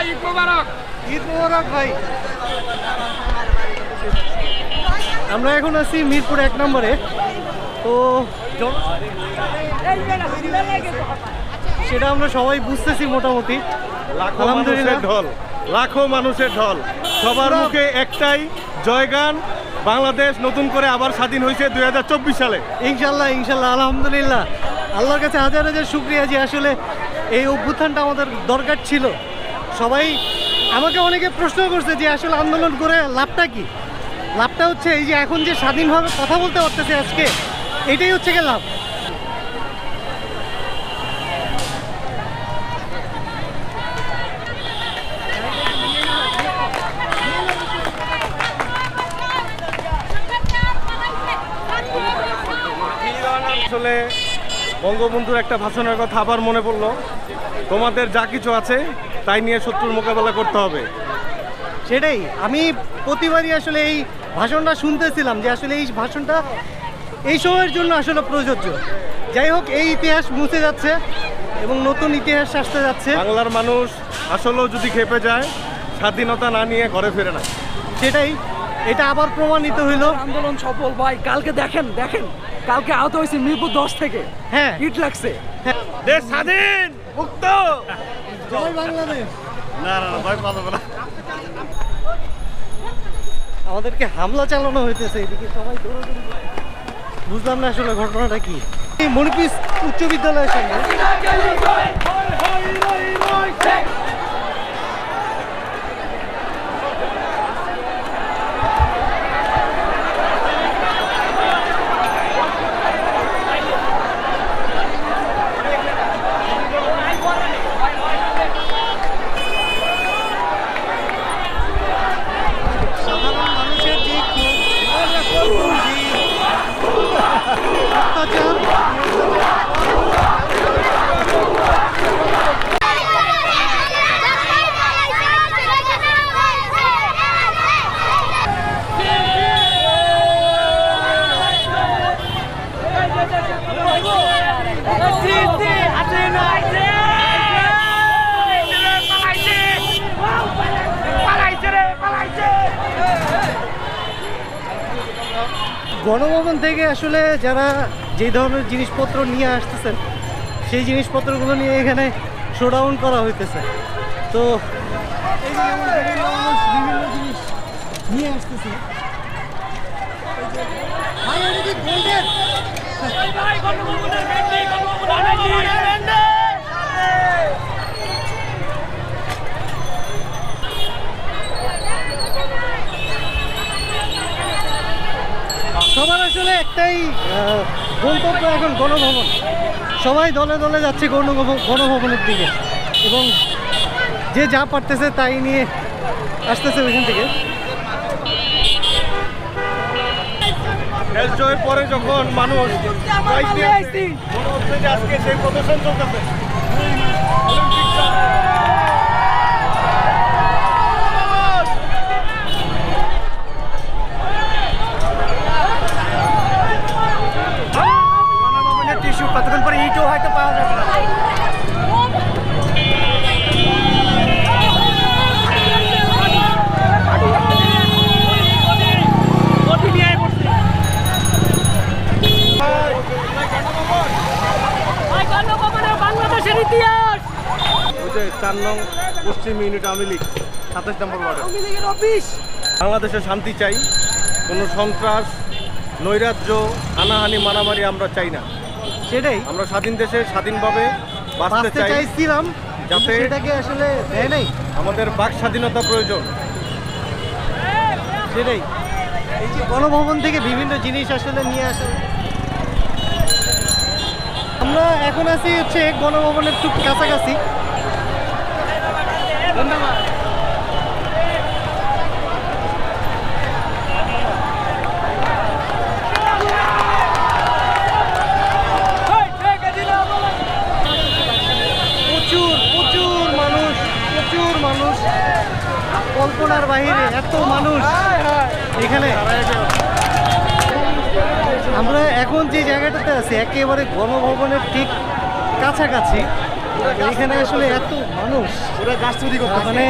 ভাই ঈদ মুবারক। ঈদ মোবারক ভাই। আমরা এখন আছি মিরপুর এক নম্বরে। তো সেটা আমরা সবাই বুঝতেছি মোটামুটি। আলহামদুলিল্লাহ। ঢল লাখো মানুষের ঢল। সবার মুখে একটাই জয়গান বাংলাদেশ নতুন করে আবার স্বাধীন হয়েছে দুই হাজার চব্বিশ সালে। ইনশাল্লাহ ইনশাল্লাহ আলহামদুলিল্লাহ। আল্লাহর কাছে হাজার হাজার শুক্রিয়া যে আসলে এই অভ্যুত্থানটা আমাদের দরকার ছিল। সবাই আমাকে অনেকে প্রশ্ন করছে যে আসলে আন্দোলন করে লাভটা কি? লাভটা হচ্ছে এই যে এখন যে স্বাধীনভাবে কথা বলতে পারতেছে আজকে, এটাই হচ্ছে গিয়ে লাভ। আসলে বঙ্গবন্ধুর একটা ভাষণের কথা আবার মনে পড়ল। তোমাদের যা কিছু আছে তাই নিয়ে শত্রুর মোকাবেলা করতে হবে। সেটাই। আমি প্রতিবারই আসলে এই ভাষণটা শুনতেছিলাম যে আসলে এই ভাষণটা এই সময়ের জন্য আসলে প্রযোজ্য। যাই হোক এই ইতিহাস মুছে যাচ্ছে এবং নতুন ইতিহাস আসতে যাচ্ছে। বাংলার মানুষ আসলেও যদি খেপে যায় স্বাধীনতা না নিয়ে ঘরে ফেরে না। সেটাই। এটা আবার প্রমাণিত হইল। আন্দোলন সফল। ভাই কালকে দেখেন দেখেন কালকে আহত হয়েছে মিরপুর দশ থেকে। হ্যাঁ। ইট লাগছে। দেশ স্বাধীন মুক্ত। আমাদেরকে হামলা চালানো হইতেছে এদিকে সবাই দৌড়াদৌড়ি বুঝলাম না আসলে ঘটনাটা কি। মনিপিস উচ্চ বিদ্যালয়ের সামনে সাধারণ মানুষের যে ক্ষোভ, যে অত্যাচার গণভবন থেকে আসলে যারা যে ধরনের জিনিসপত্র নিয়ে আসতেছেন, সেই জিনিসপত্রগুলো নিয়ে এখানে শোডাউন করা হইতেছে। তো জিনিস নিয়ে আসতেছে? একটাই আহ, গন্তব্য এখন গণভবন। সবাই দলে দলে যাচ্ছে গণভবন- গণভবনের দিকে। এবং যে যা পারতেছে তাই নিয়ে আসতেছে ওইখান থেকে। জয়ের পরে যখন মানুষ মনে আজকে সেই প্রদর্শন চলতেছে অলিম্পিক চল। গণভবনের টিস্যু কতক্ষণ পরে ইটও হয়তো পাওয়া যাবে না বাংলাদেশের ইতিহাস! চার নং পশ্চিম ইউনিট আওয়ামী লীগ সাতাশ নম্বর ওয়ার্ডে। অফিস! বাংলাদেশে শান্তি চাই কোনো সন্ত্রাস নৈরাজ্য হানাহানি মারামারি আমরা চাই না। সেটাই। আমরা স্বাধীন দেশে স্বাধীনভাবে বাঁচতে চাইছিলাম যাতে সেটাকে আসলে দেয় নাই। আমাদের বাক স্বাধীনতা প্রয়োজন। সেটাই। এই যে গণভবন থেকে বিভিন্ন জিনিস আসলে নিয়ে আসে আমরা এখন আছি হচ্ছে গণভবনের খুব কাছাকাছি। প্রচুর প্রচুর মানুষ প্রচুর মানুষ। কল্পনার বাইরে এত মানুষ। এখানে আমরা এখন যে জায়গাটাতে আছি একেবারে গণভবনের ঠিক কাছাকাছি। এখানে আসলে এত মানুষ। ওরা গাছ তৈরি মানে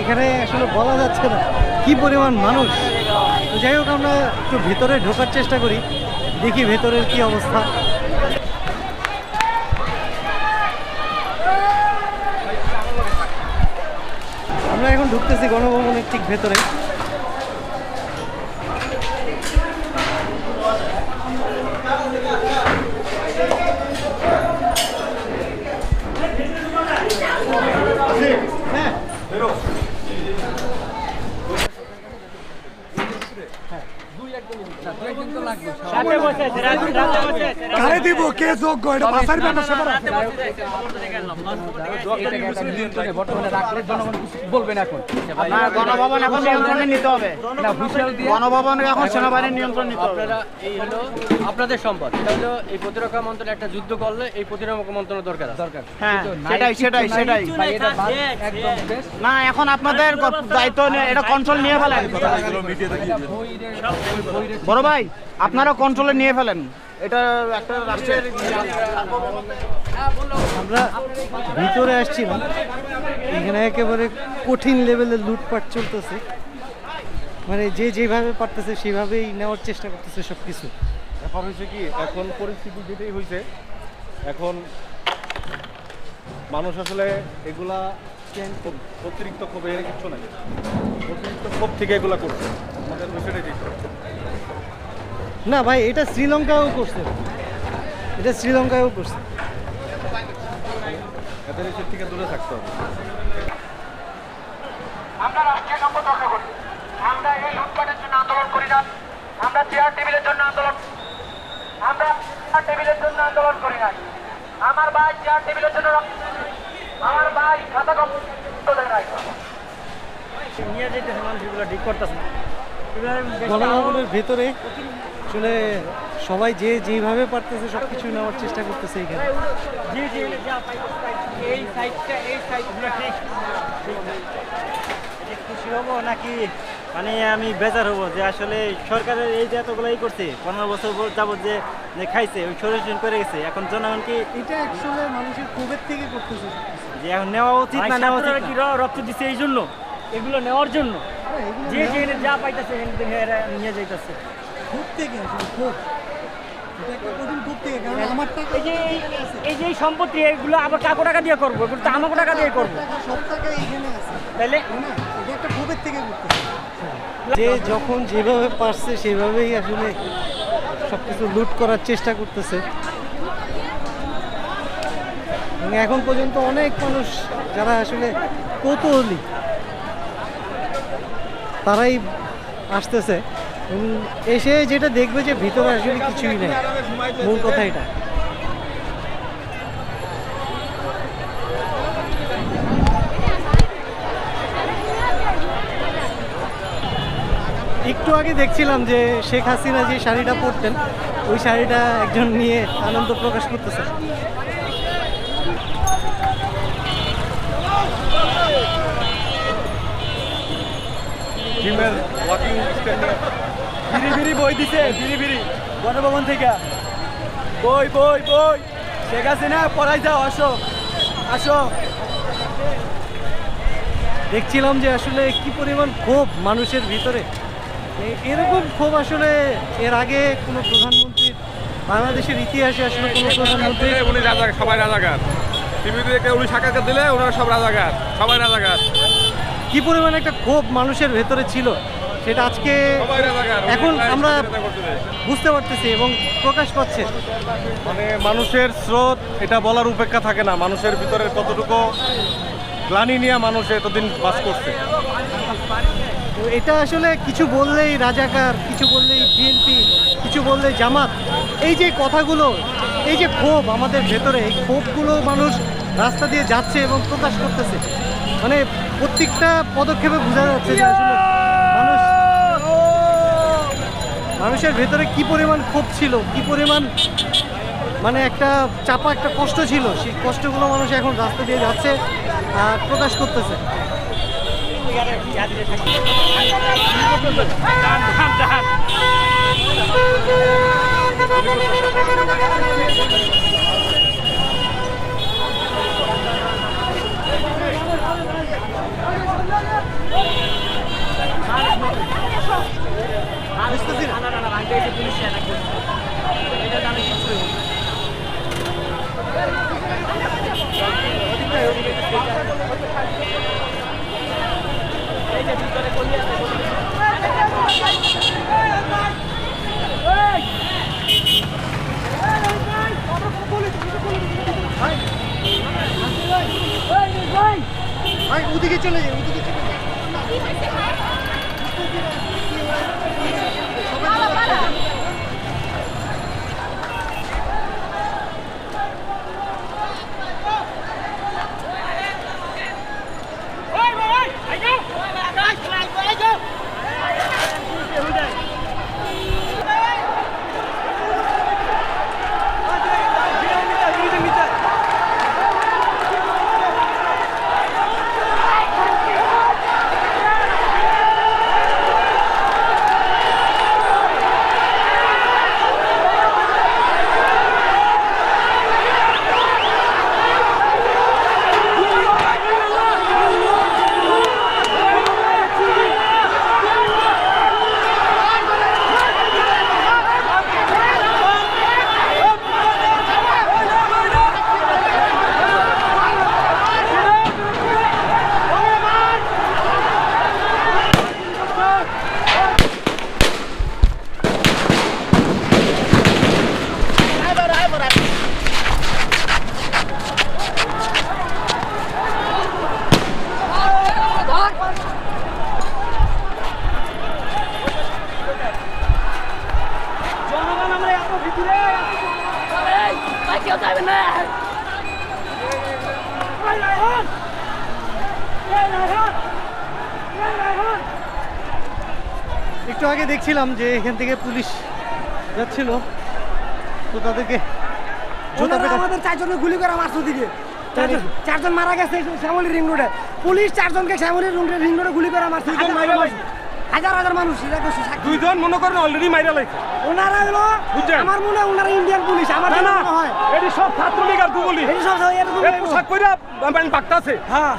এখানে আসলে বলা যাচ্ছে না কি পরিমাণ মানুষ। যাই হোক আমরা একটু ভেতরে ঢোকার চেষ্টা করি। দেখি ভেতরের কি অবস্থা। আমরা এখন ঢুকতেছি গণভবনের ঠিক ভেতরে হ্যাঁ কারে দিব কে যোগ্য এটা বাসার ব্যাপার সেটা বর্তমানে রাখলে জনগণ বলবেন এখন গণভবন এখন নিয়ন্ত্রণে নিতে হবে না হুঁশিয়ার দিয়ে গণভবন এখন সেনাবাহিনীর নিয়ন্ত্রণ নিতে হবে আপনারা এই হলো আপনাদের সম্পদ এটা হলো এই প্রতিরক্ষা মন্ত্রণালয় একটা যুদ্ধ করলে এই প্রতিরক্ষা মন্ত্রণালয় দরকার আছে। দরকার হ্যাঁ সেটাই সেটাই সেটাই। না এখন আপনাদের দায়িত্ব নিয়ে এটা কন্ট্রোল নিয়ে ফেলেন বড় ভাই আপনারা কন্ট্রোলে নিয়ে ফেলেন। এটা একটা রাষ্ট্রের আমরা ভিতরে আসছিলাম। এখানে একেবারে কঠিন লেভেলের লুটপাট চলতেছে। মানে যে যেভাবে পারতেছে সেভাবেই নেওয়ার চেষ্টা করতেছে সব কিছু এখন হয়েছে কি এখন পরিস্থিতি যেটাই হয়েছে এখন মানুষ আসলে এগুলা অতিরিক্ত ক্ষোভ এর কিছু নাই। অতিরিক্ত ক্ষোভ থেকে এগুলা করছে। আমাদের বিষয়টা যেটা। না ভাই এটা শ্রীলঙ্কাও করছে। এটা শ্রীলঙ্কাও করছে। এদের এসব থেকে দূরে থাকতে হবে। আমরা রাষ্ট্রীয় সম্পদ রক্ষা করি। আমরা এই লুটপাটের জন্য আন্দোলন করি না। আমরা চেয়ার টেবিলের জন্য আন্দোলন আমরা চেয়ার টেবিলের জন্য আন্দোলন করি না। আমার ভাই চেয়ার টেবিলের জন্য আমার ভাই খাতা কম দেয় নাই। নিয়ে যেতেছে মানুষগুলো ঠিক করতেছে গণভবনের ভেতরে আসলে সবাই যে যেভাবে পারতেছে সব কিছু নেওয়ার চেষ্টা করতেছে এখানে। জি জি যা পাইতেছে এই সাইডটা এই সাইডগুলো ঠিক। খুশি হব নাকি? মানে আমি বেজার হব যে আসলে সরকারের এই যে এতগুলো এই করছে পনেরো বছর যাবত যে যে খাইছে ওই সরিয়ে করে গেছে। এখন জনগণ কি এটা অ্যাকচুয়ালি মানুষের ক্ষোভের থেকে করতেছে যে এখন নেওয়া উচিত না নেওয়া উচিত কি রক্ত দিছে এই জন্য? এগুলো নেওয়ার জন্য? যে যে যা পাইতেছে নিয়ে যাইতেছে। ক্ষোভ থেকে আমার টাকা এই যে এই সম্পত্তি এগুলো আবার কাকো টাকা দিয়ে করব? এগুলো তো আমাকে টাকা দিয়ে করব। করতেছে যে যখন যেভাবে পারছে সেভাবেই আসলে সব কিছু লুট করার চেষ্টা করতেছে। এখন পর্যন্ত অনেক মানুষ যারা আসলে কৌতূহলী। তারাই আসতেছে। এসে যেটা দেখবে যে ভিতরে আসলে কিছুই নেই। মূল কথা এটা। একটু আগে দেখছিলাম যে শেখ হাসিনা যে শাড়িটা পরতেন, ওই শাড়িটা একজন নিয়ে আনন্দ প্রকাশ করতেছে। টিমের ওয়াকিং বিড়ি বিড়ি বই দিছে, বিড়ি বিড়ি। গণভবন থেকে। বই বই বই। শেখ হাসিনা, পড়াই যাও, আসো। আসো। দেখছিলাম যে আসলে কি পরিমাণ ক্ষোভ মানুষের ভিতরে। এরকম ক্ষোভ আসলে এর আগে কোনো প্রধানমন্ত্রীর, বাংলাদেশের ইতিহাসে আসলে কোনো প্রধানমন্ত্রী উনি রাজা সবাই রাজাকার। টিভিতে উনি সাক্ষাৎকার দিলে ওনারা সব রাজাকার, সবাই রাজাকার। কি পরিমাণ একটা ক্ষোভ মানুষের ভেতরে ছিল সেটা আজকে এখন আমরা বুঝতে পারতেছি এবং প্রকাশ পাচ্ছে। মানে মানুষের স্রোত এটা বলার উপেক্ষা থাকে না। মানুষের ভিতরে কতটুকু গ্লানি নিয়ে মানুষ এতদিন বাস করছে। তো এটা আসলে কিছু বললেই রাজাকার কিছু বললেই বিএনপি কিছু বললেই জামাত এই যে কথাগুলো এই যে ক্ষোভ আমাদের ভেতরে এই ক্ষোভগুলো মানুষ রাস্তা দিয়ে যাচ্ছে এবং প্রকাশ করতেছে। মানে প্রত্যেকটা পদক্ষেপে বোঝা যাচ্ছে যে আসলে মানুষ মানুষের ভেতরে কি পরিমাণ ক্ষোভ ছিল, কি পরিমাণ মানে একটা চাপা, একটা কষ্ট ছিল, সেই কষ্টগুলো মানুষ এখন রাস্তা দিয়ে যাচ্ছে আর প্রকাশ করতেছে। বুঝতেছি না। ভাই ওদিকে চলে যাই ওদিকে চলে যাই কেউ যাবে না একটু আগে দেখছিলাম যে এখান থেকে পুলিশ যাচ্ছিল। তো তাদেরকে আমাদের চারজনের গুলি করে মারছে দিকে চারজন- মারা গেছে শ্যামলী রিং রোডে। পুলিশ চারজনকে শ্যামলী রিং রোডে রিং রোডে গুলি করে মারছে। হাজার। হাজার মানুষ এটা। দুইজন মনে করেন অলরেডি মাইরা লাইছে। ওনারা হলো আমার মনে হয় ওনারা ইন্ডিয়ান পুলিশ আমার না হয়। এটি সব ছাত্রলীগ আর যুবলীগ। এই সব পোশাক কইরা বাগতাছে। হ্যাঁ।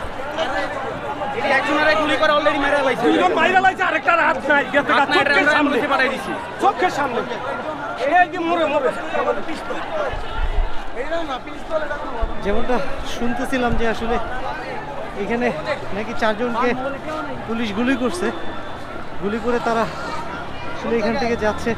একজনের গুলি করে অলরেডি মেরে লাইছে দুইজন মাইরা লাইছে আরেকটার হাত নাই। গেছে চোখের সামনে। পাঠাই দিছি। চোখের সামনে। এই যে মরে মরে? যেমনটা শুনতেছিলাম যে আসলে এখানে নাকি চারজনকে পুলিশ গুলি করছে। গুলি করে তারা আসলে এখান থেকে যাচ্ছে।